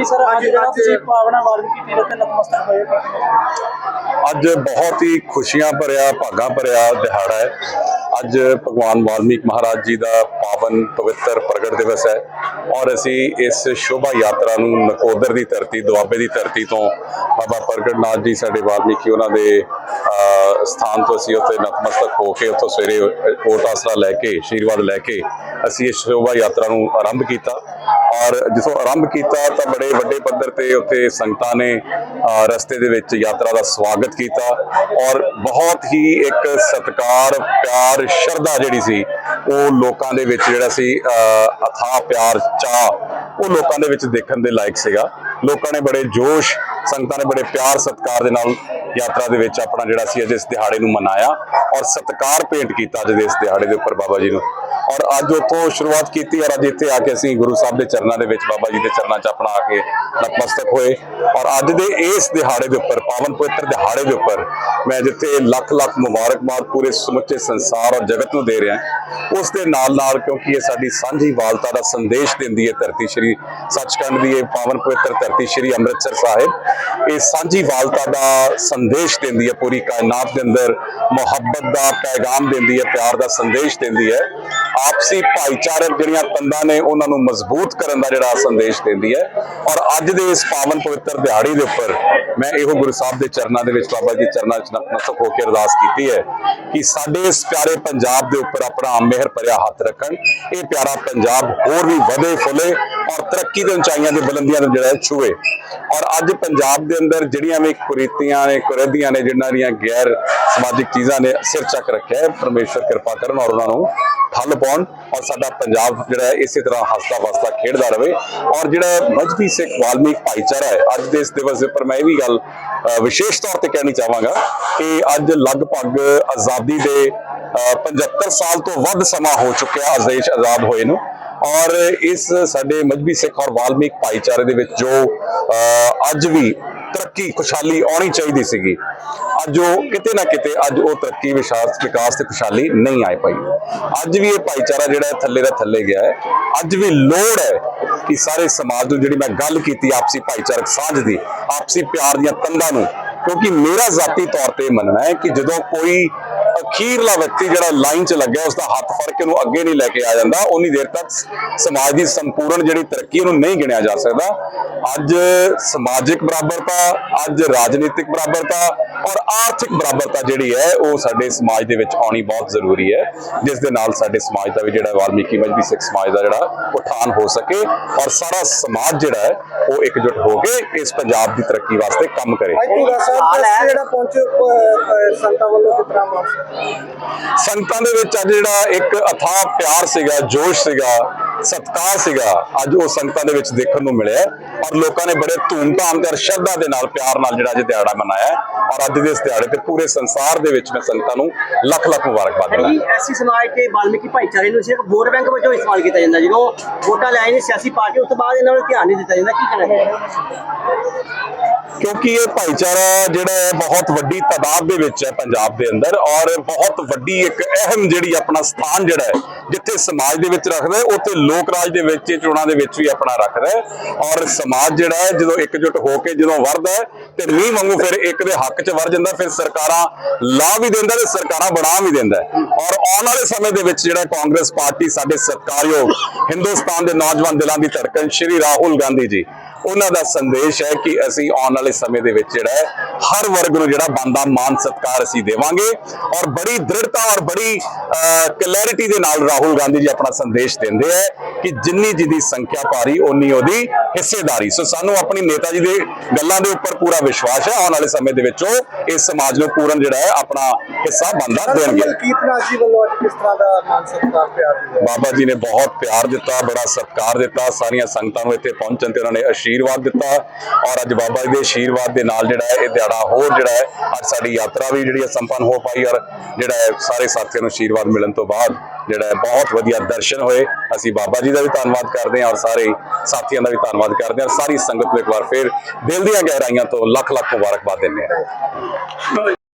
ਅੱਜ ਜਿਹੜਾ ਤੁਸੀਂ ਪਾਵਨਾ ਵਾਲਮੀਕੀ ਤੀਰਥ ਤੇ ਨਤਮਸਤਕ ਹੋਏ ਅੱਜ ਬਹੁਤ ਹੀ ਖੁਸ਼ੀਆਂ ਭਰਿਆ ਭਾਗਾ ਭਰਿਆ ਦਿਹਾੜਾ ਹੈ। ਅੱਜ ਭਗਵਾਨ ਵਾਲਮੀਕ ਮਹਾਰਾਜ ਜੀ ਦਾ ਪਾਵਨ ਪਵਿੱਤਰ ਪ੍ਰਗਟ ਦਿਵਸ ਹੈ ਔਰ ਅਸੀਂ ਇਸ ਸ਼ੋਭਾ ਯਾਤਰਾ ਨੂੰ ਨਕੋਦਰ ਦੀ ਧਰਤੀ ਦੁਆਬੇ ਦੀ ਧਰਤੀ ਤੋਂ ਬਾਬਾ ਪ੍ਰਗਟ ਨਾਥ ਜੀ ਸਾਡੇ ਵਾਲਮੀਕੀ ਉਹਨਾਂ ਦੇ ਸਥਾਨ ਤੋਂ ਅਸੀਂ ਉੱਥੇ ਨਤਮਸਤਕ ਹੋ ਕੇ ਉੱਥੋਂ ਸਵੇਰੇ ਓਟ ਆਸਰਾ ਲੈ ਕੇ ਆਸ਼ੀਰਵਾਦ ਲੈ ਕੇ ਅਸੀਂ ਇਸ ਸ਼ੋਭਾ ਯਾਤਰਾ ਨੂੰ ਆਰੰਭ ਕੀਤਾ। ਔਰ ਜਿੱਥੋਂ ਆਰੰਭ ਕੀਤਾ ਤਾਂ ਬੜੇ ਵੱਡੇ ਪੱਧਰ ਤੇ ਉੱਥੇ ਸੰਗਤਾਂ ਨੇ ਰਸਤੇ ਦੇ ਵਿੱਚ ਯਾਤਰਾ ਦਾ ਸਵਾਗਤ ਕੀਤਾ। ਔਰ ਬਹੁਤ ਹੀ ਇੱਕ ਸਤਿਕਾਰ ਪਿਆਰ ਸ਼ਰਧਾ ਜਿਹੜੀ ਸੀ ਉਹ ਲੋਕਾਂ ਦੇ ਵਿੱਚ ਜਿਹੜਾ ਸੀ ਅਹ, ਪਿਆਰ ਚਾਹ ਉਹ ਲੋਕਾਂ ਦੇ ਵਿੱਚ ਦੇਖਣ ਦੇ ਲਾਇਕ ਸੀਗਾ। ਲੋਕਾਂ ਨੇ ਬੜੇ ਜੋਸ਼ ਸੰਗਤਾਂ ਨੇ ਬੜੇ ਪਿਆਰ ਸਤਿਕਾਰ ਦੇ ਨਾਲ ਯਾਤਰਾ ਦੇ ਵਿੱਚ ਆਪਣਾ ਜਿਹੜਾ ਸੀ ਅੱਜ ਇਸ ਦਿਹਾੜੇ ਨੂੰ ਮਨਾਇਆ ਔਰ ਸਤਿਕਾਰ ਭੇਂਟ ਕੀਤਾ ਅੱਜ ਦੇ ਇਸ ਦਿਹਾੜੇ ਦੇ ਉੱਪਰ ਬਾਬਾ ਜੀ ਨੂੰ। ਔਰ ਅੱਜ ਉੱਥੋਂ ਸ਼ੁਰੂਆਤ ਕੀਤੀ ਔਰ ਅੱਜ ਇੱਥੇ ਆ ਕੇ ਅਸੀਂ ਗੁਰੂ ਸਾਹਿਬ ਦੇ ਚਰਨਾਂ ਦੇ ਵਿੱਚ ਬਾਬਾ ਜੀ ਦੇ ਚਰਨਾਂ 'ਚ ਆਪਣਾ ਆ ਕੇ ਨਤਮਸਤਕ ਹੋਏ। ਔਰ ਅੱਜ ਦੇ ਇਸ ਦਿਹਾੜੇ ਦੇ ਉੱਪਰ, ਪਾਵਨ ਪਵਿੱਤਰ ਦਿਹਾੜੇ ਦੇ ਉੱਪਰ ਮੈਂ ਜਿੱਥੇ ਲੱਖ ਲੱਖ ਮੁਬਾਰਕਬਾਦ ਪੂਰੇ ਸਮੁੱਚੇ ਸੰਸਾਰ ਔਰ ਜਗਤ ਨੂੰ ਦੇ ਰਿਹਾ। ਉਸ ਦੇ ਨਾਲ ਨਾਲ, ਕਿਉਂਕਿ ਇਹ ਸਾਡੀ ਸਾਂਝੀ ਵਾਲਤਾ ਦਾ ਸੰਦੇਸ਼ ਦਿੰਦੀ ਹੈ ਧਰਤੀ ਸ਼੍ਰੀ ਸੱਚਖੰਡ ਦੀ, ਇਹ ਪਾਵਨ ਪਵਿੱਤਰ ਧਰਤੀ ਸ਼੍ਰੀ ਅੰਮ੍ਰਿਤਸਰ ਸਾਹਿਬ। ਇਹ ਸਾਂਝੀ ਵਾਲਤਾ ਦਾ ਸੰਦੇਸ਼ ਦਿੰਦੀ ਹੈ, ਪੂਰੀ ਕਾਇਨਾਤ ਦੇ ਅੰਦਰ ਮੁਹੱਬਤ ਦਾ ਪੈਗਾਮ ਦਿੰਦੀ ਹੈ, ਪਿਆਰ ਦਾ ਸੰਦੇਸ਼ ਦਿੰਦੀ ਹੈ। ਆਪਸੀ ਭਾਈਚਾਰਕ ਜਿਹੜੀਆਂ ਤੰਦਾਂ ਨੇ, ਉਹਨਾਂ ਨੂੰ ਮਜ਼ਬੂਤ ਕਰਨ ਦਾ ਜਿਹੜਾ ਸੰਦੇਸ਼ ਦਿੰਦੀ ਹੈ। ਔਰ ਅੱਜ ਦੇ ਇਸ ਪਾਵਨ ਪਵਿੱਤਰ ਦਿਹਾੜੀ ਦੇ ਉੱਪਰ ਮੈਂ ਇਹੋ ਗੁਰੂ ਸਾਹਿਬ ਦੇ ਚਰਨਾਂ ਦੇ ਵਿੱਚ ਬਾਬਾ ਜੀ ਚਰਨਾਂ 'ਚ ਨਤਮਸਤਕ ਹੋ ਕੇ ਅਰਦਾਸ ਕੀਤੀ ਹੈ ਕਿ ਸਾਡੇ ਇਸ ਪਿਆਰੇ ਪੰਜਾਬ ਦੇ ਉੱਪਰ ਆਪਣਾ ਮਿਹਰ ਭਰਿਆ ਹੱਥ ਰੱਖਣ, ਇਹ ਪਿਆਰਾ ਪੰਜਾਬ ਹੋਰ ਵੀ ਵਧੇ, ਫੁੱਲੇ ਔਰ ਤਰੱਕੀ ਦੇ ਉਚਾਈਆਂ ਦੇ ਬੁਲੰਦੀਆਂ ਨੂੰ ਜਿਹੜਾ ਹੈ ਛੂਏ ਔਰ ਅੱਜ ਪੰਜਾਬ ਦੇ ਅੰਦਰ ਜਿਹੜੀਆਂ ਵੀ ਕੁਰੀਤੀਆਂ ਨੇ, ਕੁਰੇਦੀਆਂ ਨੇ, ਜਿਨ੍ਹਾਂ ਦੀਆਂ ਗੈਰ ਸਮਾਜਿਕ ਚੀਜ਼ਾਂ ਨੇ ਸਿਰ ਚੱਕ ਰੱਖਿਆ ਹੈ। ਪਰਮੇਸ਼ਰ ਕਿਰਪਾ ਕਰਨ ਔਰ ਉਹਨਾਂ ਨੂੰ ਠੱਲ ਪਾਉਣ ਔਰ ਸਾਡਾ ਪੰਜਾਬ ਜਿਹੜਾ ਇਸੇ ਤਰ੍ਹਾਂ ਹੱਸਦਾ ਵਸਦਾ ਖੇਡਦਾ ਰਹੇ ਔਰ ਜਿਹੜਾ ਮਜਬੀ ਸਿੱਖ ਵਾਲਮੀਕ ਭਾਈਚਾਰਾ ਹੈ ਅੱਜ ਦੇ ਇਸ ਦਿਵਸ ਦੇ ਉੱਪਰ ਮੈਂ ਇਹ ਵੀ ਗੱਲ ਵਿਸ਼ੇਸ਼ ਤੌਰ ਤੇ ਕਹਿਣੀ ਚਾਹਾਂਗਾ ਕਿ ਅੱਜ ਲਗਭਗ ਆਜ਼ਾਦੀ ਦੇ ਅ, 75 ਸਾਲ ਤੋਂ ਵੱਧ ਸਮਾਂ ਹੋ ਚੁੱਕਿਆ ਅੱਜ ਆਜ਼ਾਦ ਹੋਏ ਨੂੰ। ਔਰ ਇਸ ਸਾਡੇ ਮਜਬੀ ਸਿੱਖ ਔਰ ਵਾਲਮੀਕ ਭਾਈਚਾਰੇ ਦੇ ਵਿੱਚ ਜੋ ਅ, ਅੱਜ ਵੀ ਤਰੱਕੀ, ਖੁਸ਼ਹਾਲੀ ਆਉਣੀ ਚਾਹੀਦੀ ਸੀਗੀ। ਅੱਜ ਉਹ ਕਿਤੇ ਨਾ ਕਿਤੇ, ਅੱਜ ਉਹ ਤਰੱਕੀ ਵਿਸ਼ਾਸ, ਵਿਕਾਸ ਤੇ ਖੁਸ਼ਹਾਲੀ ਨਹੀਂ ਆਏ ਪਾਈ ਅੱਜ ਵੀ ਇਹ ਭਾਈਚਾਰਾ ਜਿਹੜਾ ਥੱਲੇ ਦਾ ਥੱਲੇ ਗਿਆ ਹੈ। ਅੱਜ ਵੀ ਲੋੜ ਹੈ ਕਿ ਸਾਰੇ ਸਮਾਜ ਨੂੰ ਜਿਹੜੀ ਮੈਂ ਗੱਲ ਕੀਤੀ ਆਪਸੀ ਭਾਈਚਾਰਕ ਸਾਂਝ ਦੀ, ਆਪਸੀ ਪਿਆਰ ਦੀਆਂ ਤੰਦਾਂ ਨੂੰ, ਕਿਉਂਕਿ ਮੇਰਾ ਜ਼ਾਤੀ ਤੌਰ ਤੇ ਮੰਨਣਾ ਹੈ ਕਿ ਜਦੋਂ ਕੋਈ ਅਖੀਰਲਾ ਵਿਅਕਤੀ ਜਿਹੜਾ ਲਾਈਨ 'ਚ ਲੱਗਿਆ ਉਸ ਦਾ ਹੱਥ ਫੜ ਕੇ ਉਹਨੂੰ ਅੱਗੇ ਨਹੀਂ ਲੈ ਕੇ ਆ ਜਾਂਦਾ। ਉਨੀ ਦੇਰ ਤੱਕ ਸਮਾਜ ਦੀ ਸੰਪੂਰਨ ਜਿਹੜੀ ਤਰੱਕੀ ਉਹਨੂੰ ਨਹੀਂ ਗਿਣਿਆ ਜਾ ਸਕਦਾ। ਅੱਜ ਸਮਾਜਿਕ ਬਰਾਬਰਤਾ ਅੱਜ ਰਾਜਨੀਤਿਕ ਬਰਾਬਰਤਾ ਔਰ ਆਰਥਿਕ ਬਰਾਬਰਤਾ ਜਿਹੜੀ ਹੈ ਉਹ ਸਾਡੇ ਸਮਾਜ ਦੇ ਵਿੱਚ ਆਉਣੀ ਬਹੁਤ ਜ਼ਰੂਰੀ ਹੈ। ਜਿਸ ਦੇ ਨਾਲ ਸਾਡੇ ਸਮਾਜ ਦਾ ਵੀ ਜਿਹੜਾ ਵਾਲਮੀਕੀ ਮਜਬੀ ਸਿੱਖ ਸਮਾਜ ਦਾ ਜਿਹੜਾ ਉਠਾਨ ਹੋ ਸਕੇ ਔਰ ਸਾਰਾ ਸਮਾਜ ਜਿਹੜਾ ਹੈ ਉਹ ਇਕਜੁੱਟ ਹੋ ਕੇ ਇਸ ਪੰਜਾਬ ਦੀ ਤਰੱਕੀ ਵਾਸਤੇ ਕੰਮ ਕਰੇ। ਜਿਹੜਾ ਪਹੁੰਚੇ ਅ, ਵੱਲੋਂ ਕਿਤਨਾ ਮਾਰਸ਼ ਸੰਗਤਾਂ ਦੇ ਵਿੱਚ ਅੱਜ ਜਿਹੜਾ ਇੱਕ ਅਥਾਹ ਪਿਆਰ ਸੀਗਾ ਜੋਸ਼ ਸੀਗਾ ਸਤਿਕਾਰ ਸੀਗਾ। ਅੱਜ ਉਹ ਸੰਗਤਾਂ ਦੇ ਵਿੱਚ ਦੇਖਣ ਨੂੰ ਮਿਲਿਆ ਔਰ ਲੋਕਾਂ ਨੇ ਬੜੇ ਧੂਮਧਾਮ ਤੇ ਸ਼ਰਧਾ ਦੇ ਨਾਲ ਪਿਆਰ ਨਾਲ ਜਿਹੜਾ ਅੱਜ ਦਿਹਾੜਾ ਮਨਾਇਆ ਔਰ ਅੱਜ ਦੇ ਇਸ ਦਿਹਾੜੇ ਤੇ ਪੂਰੇ ਸੰਸਾਰ ਦੇ ਵਿੱਚ ਮੈਂ ਸੰਗਤਾਂ ਨੂੰ ਲੱਖ ਲੱਖ ਮੁਬਾਰਕਬਾਦ ਦਿੰਦਾ ਜੀ ਐਸੀ ਸਮਾਜ ਤੇ ਵਾਲਮੀਕੀ ਭਾਈਚਾਰੇ ਨੂੰ ਸਿਰਫ ਵੋਟ ਬੈਂਕ ਵਜੋਂ ਇਸਤੇਮਾਲ ਕੀਤਾ ਜਾਂਦਾ। ਜਦੋਂ ਵੋਟਾਂ ਲੈ ਨੇ ਸਿਆਸੀ ਪਾਰਟੀ ਉਸ ਤੋਂ ਬਾਅਦ ਇਹਨਾਂ ਵੱਲ ਧਿਆਨ ਨਹੀਂ ਦਿੱਤਾ ਜਾਂਦਾ। ਕੀ ਕਹਿਣਾ ਕਿਉਂਕਿ ਇਹ ਭਾਈਚਾਰਾ ਜਿਹੜਾ ਹੈ ਬਹੁਤ ਵੱਡੀ ਤਾਦਾਦ ਦੇ ਵਿੱਚ ਹੈ ਪੰਜਾਬ ਦੇ ਅੰਦਰ ਔਰ ਬਹੁਤ ਵੱਡੀ ਇੱਕ ਅਹਿਮ ਜਿਹੜੀ ਆਪਣਾ ਸਥਾਨ ਜਿਹੜਾ ਹੈ ਜਿੱਥੇ ਸਮਾਜ ਦੇ ਵਿੱਚ ਰੱਖਦਾ ਹੈ ਉੱਥੇ ਲੋਕ ਰਾਜ ਦੇ ਵਿੱਚ, ਚੋਣਾਂ ਦੇ ਵਿੱਚ ਵੀ ਆਪਣਾ ਰੱਖਦਾ ਹੈ ਔਰ ਸਮਾਜ ਜਿਹੜਾ ਹੈ, ਜਦੋਂ ਇਕਜੁੱਟ ਹੋ ਕੇ ਜਦੋਂ ਵਰਦਾ ਹੈ ਤੇ ਮੀਂਹ ਵਾਂਗੂ ਫਿਰ ਇੱਕ ਦੇ ਹੱਕ 'ਚ ਵਰ ਜਾਂਦਾ, ਫਿਰ ਸਰਕਾਰਾਂ ਲਾ ਵੀ ਦਿੰਦਾ ਤੇ ਸਰਕਾਰਾਂ ਬਣਾ ਵੀ ਦਿੰਦਾ ਔਰ ਆਉਣ ਵਾਲੇ ਸਮੇਂ ਦੇ ਵਿੱਚ ਜਿਹੜਾ ਕਾਂਗਰਸ ਪਾਰਟੀ ਸਾਡੇ ਸਤਿਕਾਰਯੋਗ ਹਿੰਦੁਸਤਾਨ ਦੇ ਨੌਜਵਾਨ ਦਿਲਾਂ ਦੀ ਧੜਕਣ, ਸ਼੍ਰੀ ਰਾਹੁਲ ਗਾਂਧੀ ਜੀ। ਉਹਨਾਂ ਦਾ ਸੰਦੇਸ਼ ਹੈ ਕਿ ਅਸੀਂ ਆਉਣ ਵਾਲੇ ਸਮੇਂ ਦੇ ਵਿੱਚ ਜਿਹੜਾ ਹੈ, ਹਰ ਵਰਗ ਨੂੰ ਜਿਹੜਾ ਬੰਦਾ ਮਾਨ ਸਤਕਾਰ ਅਸੀਂ ਦੇਵਾਂਗੇ ਔਰ ਬੜੀ ਦ੍ਰਿੜਤਾ ਔਰ ਬੜੀ ਕਲੈਰਿਟੀ ਦੇ ਨਾਲ ਰਾਹੁਲ ਗਾਂਧੀ ਜੀ ਆਪਣਾ ਸੰਦੇਸ਼ ਦਿੰਦੇ ਹੈ। ਕਿ ਜਿੰਨੀ ਜਿਹਦੀ ਸੰਖਿਆ ਭਾਰੀ ਓਨੀ ਉਹਦੀ ਹਿੱਸੇਦਾਰੀ। ਸੋ ਸਾਨੂੰ ਆਪਣੀ ਨੇਤਾ ਜੀ ਦੇ ਗੱਲਾਂ ਦੇ ਉੱਪਰ ਪੂਰਾ ਵਿਸ਼ਵਾਸ ਹੈ। ਆਉਣ ਵਾਲੇ ਸਮੇਂ ਦੇ ਵਿੱਚ ਉਹ ਇਸ ਸਮਾਜ ਨੂੰ ਪੂਰਨ ਜਿਹੜਾ ਹੈ ਆਪਣਾ ਹਿੱਸਾ ਬੰਦਾ ਦੇਣਗੇ। ਮਲਕੀਤ ਨਾਥ ਜੀ ਵੱਲੋਂ ਅੱਜ ਕਿਸ ਤਰ੍ਹਾਂ ਦਾ ਮਾਨ ਸਤਿਕਾਰ ਪਿਆਰ ਦਿੱਤਾ? ਬਾਬਾ ਜੀ ਨੇ ਬਹੁਤ ਪਿਆਰ ਦਿੱਤਾ ਬੜਾ ਸਤਿਕਾਰ ਦਿੱਤਾ। ਸਾਰੀਆਂ ਸੰਗਤਾਂ ਨੂੰ ਇੱਥੇ ਪਹੁੰਚਣ ਤੇ ਉਹਨਾਂ ਨੇ ਆਸ਼ੀਰਵਾਦ ਦਿੱਤਾ। ਔਰ ਅੱਜ ਬਾਬਾ ਜੀ ਦੇ ਆਸ਼ੀਰਵਾਦ ਦੇ ਨਾਲ ਜਿਹੜਾ ਹੈ ਇਹ ਦਿਹਾੜਾ ਹੋਰ ਜਿਹੜਾ ਹੈ ਅੱਜ ਸਾਡੀ ਯਾਤਰਾ ਵੀ ਜਿਹੜੀ ਹੈ ਸੰਪੰਨ ਹੋ ਪਾਈ। ਔਰ ਜਿਹੜਾ ਹੈ ਸਾਰੇ ਸਾਥੀਆਂ ਨੂੰ ਆਸ਼ੀਰਵਾਦ ਮਿਲਣ ਤੋਂ ਬਾਅਦ ਜਿਹੜਾ ਬਹੁਤ ਵਧੀਆ ਦਰਸ਼ਨ ਹੋਏ। ਅਸੀਂ ਬਾਬਾ ਜੀ ਦਾ ਵੀ ਧੰਨਵਾਦ ਕਰਦੇ ਹਾਂ ਔਰ ਸਾਰੇ ਸਾਥੀਆਂ ਦਾ ਵੀ ਧੰਨਵਾਦ ਕਰਦੇ ਹਾਂ ਸਾਰੀ ਸੰਗਤ ਨੂੰ ਇੱਕ ਵਾਰ ਫਿਰ ਦਿਲ ਦੀਆਂ ਗਹਿਰਾਈਆਂ ਤੋਂ ਲੱਖ ਲੱਖ ਮੁਬਾਰਕਬਾਦ ਦਿੰਦੇ ਹਾਂ।